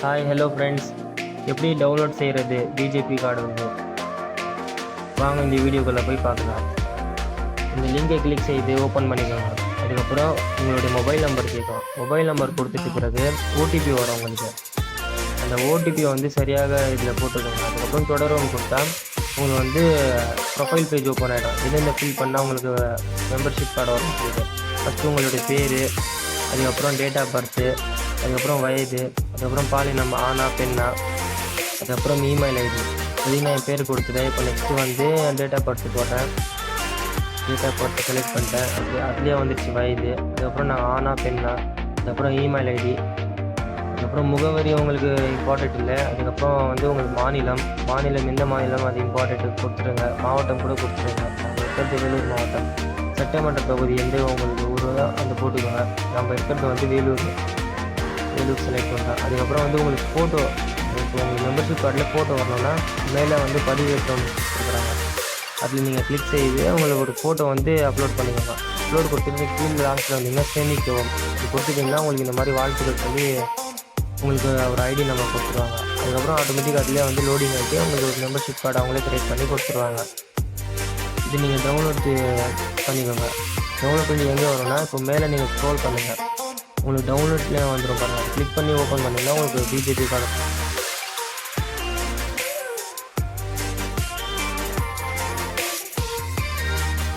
Hi hello friends எப்படி download செய்கிறது BJP card வந்து? வாங்க இந்த வீடியோக்குள்ளே போய் பார்க்கலாம். இந்த லிங்கை கிளிக் செய்து ஓப்பன் பண்ணிக்கோங்க. அதுக்கப்புறம் உங்களுடைய மொபைல் நம்பர் கேட்கும். மொபைல் நம்பர் கொடுத்துட்டு பிறகு ஓடிபி வரும் உங்களுக்கு. அந்த ஓடிபியை வந்து சரியாக இதில் போட்டுக்கோங்க. அதுக்கப்புறம் தொடரும் கொடுத்தா உங்களுக்கு வந்து ப்ரொஃபைல் பேஜ் ஓப்பன் ஆகிடும் எந்தெந்த ஃபில் பண்ணால் உங்களுக்கு மெம்பர்ஷிப் கார்டு வரும். சொல்லிட்டு ஃபஸ்ட்டு உங்களுடைய பேர் அதுக்கப்புறம் டேட் ஆஃப் பர்த்து அதுக்கப்புறம் வயது அதுக்கப்புறம் பாலினம் ஆனா பெண்ணா அதுக்கப்புறம் இமெயில் ஐடி இதையும் நான் என் பேர் கொடுத்துட்டேன் இப்போ நெக்ஸ்ட்டு வந்து டேட் ஆஃப் பர்த்து போட்டேன் டேட் ஆஃப் பர்த் செலக்ட் பண்ணிட்டேன். அது அதுலேயே வந்துடுச்சு வயது அதுக்கப்புறம் நான் ஆனா பெண்ணா அதுக்கப்புறம் இமெயில் ஐடி அதுக்கப்புறம் முகவரி உங்களுக்கு இம்பார்ட்டன்ட் இல்லை. அதுக்கப்புறம் வந்து உங்களுக்கு மாநிலம் மாநிலம் எந்த மாநிலம் அது இம்பார்ட்டன்ட் கொடுத்துருங்க. மாவட்டம் கூட கொடுத்துருங்க. நம்ம வேலூர் மாவட்டம். சட்டமன்ற தொகுதி எந்த உங்களுக்கு அந்த போட்டுக்கோங்க. நம்ம இருக்கிறது வந்து வேலூர். வேலூர் செலக்ட் பண்ணுறேன் அதுக்கப்புறம் வந்து உங்களுக்கு ஃபோட்டோ இப்போ உங்களுக்கு மெம்பர்ஷிப் கார்டில் ஃபோட்டோ வரணும்னா மேலே வந்து பதிவேற்றம் கொடுக்குறாங்க. அதில் நீங்கள் கிளிக் செய்து உங்களுக்கு ஒரு ஃபோட்டோ வந்து அப்லோட் பண்ணிக்கோங்க. அப்லோட் கொடுத்துட்டு கீழே லாஸ்ட்டில் வந்தீங்கன்னா சேமிக்கவும் இது கொடுத்துட்டிங்கன்னா உங்களுக்கு இந்த மாதிரி வாழ்த்துக்கள் சொல்லி உங்களுக்கு ஒரு ஐடி நம்பர் கொடுத்துருவாங்க. அதுக்கப்புறம் ஆட்டோமேட்டிக் அதிலே வந்து லோடிங் ஆகிட்டு உங்களுக்கு ஒரு மெம்பர்ஷிப் கார்டு அவங்களே கிரியேட் பண்ணி கொடுத்துருவாங்க. இது நீங்கள் டவுன்லோட் பண்ணிக்கோங்க. டவுன்லோட் பண்ணி எங்கே வரும்னா இப்போ மேலே நீங்கள் ஸ்க்ரோல் பண்ணுங்கள் உங்களுக்கு டவுன்லோட்லேயே வந்துடும் பாருங்கள் கிளிக் பண்ணி ஓப்பன் பண்ணிங்கன்னா உங்களுக்கு பிஜேபி கார்டு